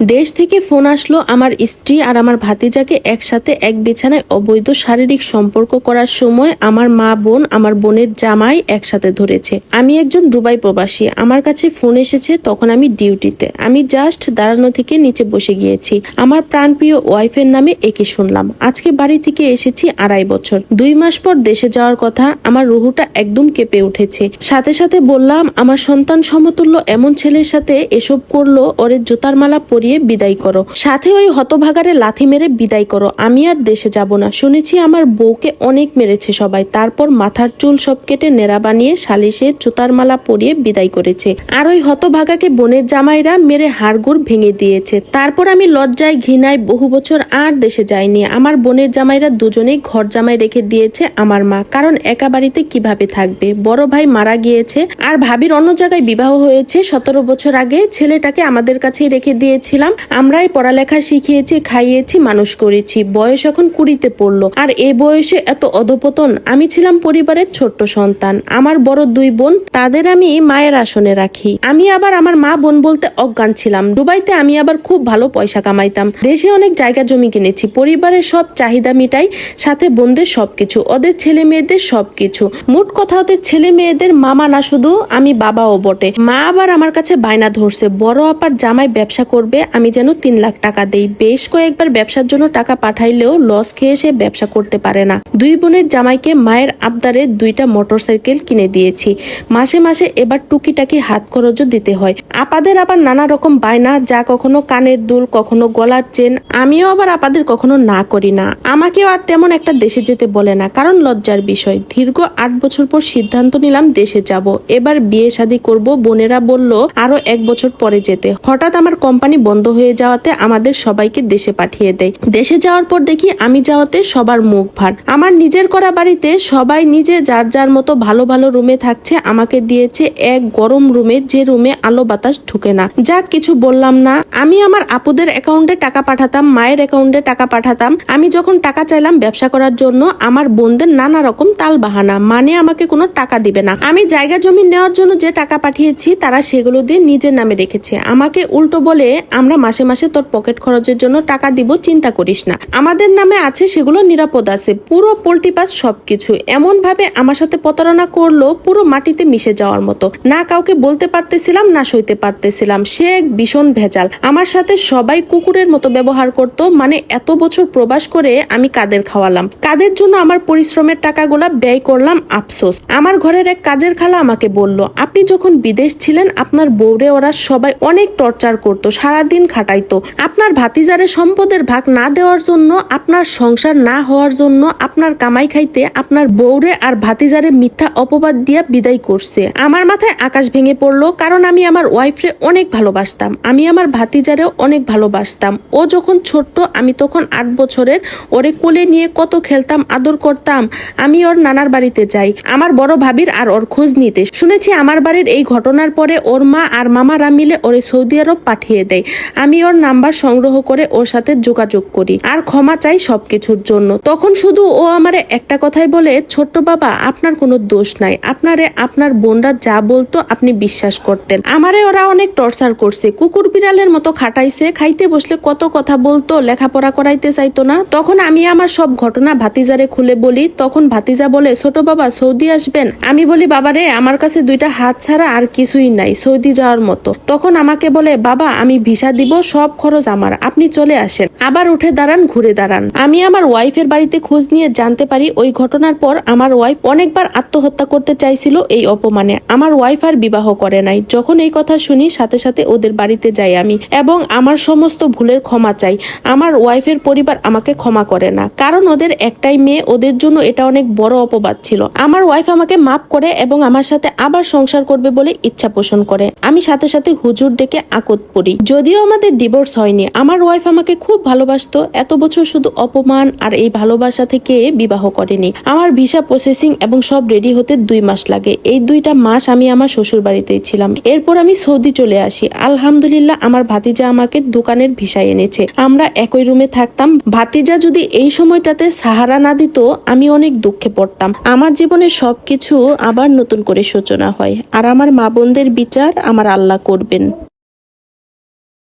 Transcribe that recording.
দেশ থেকে ফোন আসলো আমার স্ত্রী আর আমার ভাতিজাকে একসাথে এক বিছানায় অবৈধ শারীরিক সম্পর্ক করার সময় আমার মা বোন, আমার বোনের জামাই একসাথে ধরেছে। আমি একজন দুবাই প্রবাসী। আমার কাছে ফোন এসেছে তখন আমি ডিউটিতে। আমি জাস্ট দাঁড়ানো থেকে নিচে বসে গিয়েছি। আমার প্রাণপ্রিয় ওয়াইফের নামে একে শুনলাম। আজকে বাড়ি থেকে এসেছি আড়াই বছর। দুই মাস পর দেশে যাওয়ার কথা আমার রুহুটা একদম কেঁপে উঠেছে। সাথে সাথে বললাম, আমার সন্তান সমতুল্য এমন ছেলের সাথে এসব করল, ওরে জুতার মালা পরিয়ে বিদায় করো। সাথে ওই হতভাগারে লাথি মেরে বিদায় করো। আমি আর দেশে যাব না। শুনেছি আমার বউকে অনেক মেরেছে সবাই। তারপর মাথার চুল সব কেটে নেড়া বানিয়ে সালিশে জুতার মালা পরিয়ে বিদায় করেছে। আর ওই হতভাগাকে বোনের জামাইরা মেরে হাড়গুড় ভেঙে দিয়েছে। তারপর আমি লজ্জায় ঘৃণায় বহু বছর আর দেশে যাইনি। আমার বোনের জামাইরা দুজনেই ঘর জামাই রেখে দিয়েছে আমার মা। কারণ একা বাড়িতে কীভাবে থাকবে? বড় ভাই মারা গিয়েছে। আর ভাবির অন্য জায়গায় বিবাহ হয়েছে সতেরো বছর আগে। ছেলেটাকে আমাদের কাছেই রেখে দিয়েছিলাম আমরাই পড়ালেখা শিখিয়েছি, খাইয়েছি, মানুষ করেছি। বয়স এখন কুড়িতে পড়ল। আর এই বয়সে এত অধপতন, আমি ছিলাম পরিবারের ছোট্ট সন্তান। আমার বড় দুই বোন, তাদের আমি মায়ের আসনে রাখি। আমি আবার আমার মা বোন বলতে অজ্ঞান ছিলাম। দুবাইতে আমি আবার খুব ভালো পয়সা কামাইতাম। দেশে অনেক জায়গা জমি কিনেছি। পরিবারের সব চাহিদা মিটাই, সাথে বোনদের সবকিছু, ওদের ছেলে মেয়েদের সবকিছু। মোট কথা, ওদের ছেলে মেয়েদের মামা না শুধু, আমি বাবাও বটে। মা আবার আমার কাছে বায়না ধরছে, বড় আপার জামাই ব্যবসা করবে আমি যেন তিন লাখ টাকা দেই। বেশ কয়েকবার ব্যবসার জন্য টাকা পাঠাইলেও লস খেয়ে সে ব্যবসা করতে পারে না। দুই বোনের জামাইকে মায়ের আবদারে দুইটা মোটরসাইকেল কিনে দিয়েছি। মাসে মাসে এবার টুকিটাকি হাত খরচও দিতে হয়। আপাদের আবার নানা রকম বায়না, যা কখনো কানের দুল, কখনো গলার চেন। আমিও আবার আপাদের কখনো না করি না। আমাকেও আর তেমন একটা দেশে যেতে বলে না, কারণ লজ্জার বিষয়। দীর্ঘ আট বছর পর সিদ্ধান্ত নিলাম দেশে যাব। এবার বিয়ে শাদী করব, বোনেরা বলল, আরও এক বছর পরে যেতে। হঠাৎ আমার কোম্পানি বন্ধ হয়ে যাওয়াতে আমাদের সবাইকে দেশে পাঠিয়ে দেয়। দেশে যাওয়ার পর দেখি আমি যাওয়াতে সবার মুখ ভার। আমার নিজের করা বাড়িতে সবাই নিজে যার যার মতো ভালো ভালো রুমে থাকছে, আমাকে দিয়েছে এক গরম রুমে যে রুমে আলো বাতাস ঢুকে না। যাক, কিছু বললাম না। আমি আমার আপুদের অ্যাকাউন্টে টাকা পাঠাতাম, মায়ের অ্যাকাউন্টে টাকা পাঠাতাম। আমি যখন টাকা চাইলাম ব্যবসা করার জন্য, আমার বোনদের নানা রকম তাল বাহানা মানে আমাকে কোনো টাকা দিবে না। আমি জায়গা জমি নেওয়ার জন্য যে টাকা পাঠিয়েছি, তারা সেগুলো দিয়ে নিজের নামে রেখেছে। আমাকে উল্টো বলে, আমরা মাসে মাসে তোর পকেট খরচের জন্য টাকা দিব, চিন্তা করিস না। আমাদের নামে আছে সেগুলো নিরাপদ আছে, পুরো পোল্ট্রি পাস সবকিছু। এমন ভাবে আমার সাথে প্রতারণা করল, পুরো মাটিতে মিশে যাওয়ার মতো। না কাউকে বলতে পারতেছিলাম, না সইতে পারতেছিলাম। সে এক ভীষণ ভেজাল। আমার সাথে সবাই কুকুরের মতো ব্যবহার করত মানে এত বছর প্রবাস করে আমি কাদের খাওয়ালাম। কাদের জন্য আমার পরিশ্রমের টাকাগুলা ব্যয় করলাম? আফসোস। আমার ঘরের এক কাজের খালা আমাকে বলল, আপনি যখন বিদেশ ছিলেন, আপনার বউরে ওরা সবাই অনেক টর্চার করতো, সারাদিন খাটাইতো। আপনার ভাতিজারে সম্পদের ভাগ না দেওয়ার জন্য, আপনার সংসার না হওয়ার জন্য, আপনার কামাই খাইতে আপনার বউরে আর ভাতিজারে মিথ্যা অপবাদ দিয়া বিদায় করছে। আমার মাথায় আকাশ ভেঙে পড়ল, কারণ আমি আমার ওয়াইফরে অনেক ভালোবাসতাম। আমি আমার ভাতিজারেও অনেক ভালোবাসতাম। ও যখন ছোট্ট, আমি তখন আট বছরের। ওরে কোলে নিয়ে কত খেলতাম, আদর করতাম। আমি ওর নানার বাড়িতে যাই। আমার বড় ভাবির আর ওর খোঁজ নিতে। শুনেছি আমার বাড়ির এই ঘটনার পরে ওর মা আর মামারা মিলে ওরে সৌদি আরব পাঠিয়ে দেয়। আমি ওর নাম্বার সংগ্রহ করে ওর সাথে যোগাযোগ করি। আর ক্ষমা চাই সবকিছুর জন্য। তখন শুধু ও আমারে একটা কথাই বলে, ছোট্ট বাবা, আপনার কোনো দোষ নাই। আপনারে আপনার বোনরা যা বলতো আপনি বিশ্বাস করতেন। আমারে ওরা অনেক টর্চার করছে। কুকুর বিড়ালের মতো খাটাইছে, খাইতে বসলে কত কথা বলতো, লেখাপড়া করাইতে চাইতো না। তখন আমি আমার সব ঘটনা ভাতিজারে খুলে বলি। তখন ভাতিজা বলে, ছোট বাবা, সৌদি আসবেন? আমি বলি, বাবারে, আমার কাছে দুইটা হাত ছাড়া আর কিছুই নাই, সৌদি যাওয়ার মতো। তখন আমাকে বলে, বাবা, আমি ভিসা দিব, সব খরচ আমার। আপনি চলে আসেন। আবার উঠে দাঁড়ান, ঘুরে দাঁড়ান। আমি আমার ওয়াইফের বাড়িতে খোঁজ নিয়ে জানতে পারি ওই ঘটনার পর আমার ওয়াইফ অনেকবার আত্মহত্যা করতে চাইছিল এই অপমানে। আমার ওয়াইফ আর বিবাহ করে নাই। যখন এই কথা শুনি, সাথে সাথে ওদের বাড়িতে যাই আমি এবং আমার সমস্ত ভুলের ক্ষমা চাই। আমার ওয়াইফের পরিবার আমাকে ক্ষমা করে না। কারণ ওদের একটাই মেয়ে, ওদের জন্য এটা অনেক বড় অপবাদ ছিল। আমার ওয়াইফ আমাকে মাফ করে এবং আমার সাথে আবার সংসার করবে বলে ইচ্ছা পোষণ করে। আমি সাথে সাথে হুজুর ডেকে আকত পড়ি। যদিও আমাদের ডিভোর্স হয়নি। আমার ওয়াইফ আমাকে খুব ভালোবাসতো, এত বছর শুধু অপমান আর এই ভালোবাসা থেকে বিবাহ করেনি। আমার ভিসা প্রসেসিং এবং সব রেডি হতে দুই মাস লাগে। এই দুইটা মাস আমি আমার শ্বশুর বাড়িতেই ছিলাম। এরপর আমি সৌদি চলে আসি। আলহামদুলিল্লাহ, আমার ভাতিজা আমাকে দোকানের ভিসা এনেছে। আমরা একই রুমে থাকতাম। ভাতিজা যদি এই সময়টাতে সাহারা না দিত, আমি অনেক দুঃখে পড়তাম। আমার জীবনের সবকিছু আবার নতুন করে সূচনা হয়। আর আমার মা বোনদের বিচার আমার আল্লাহ করবেন।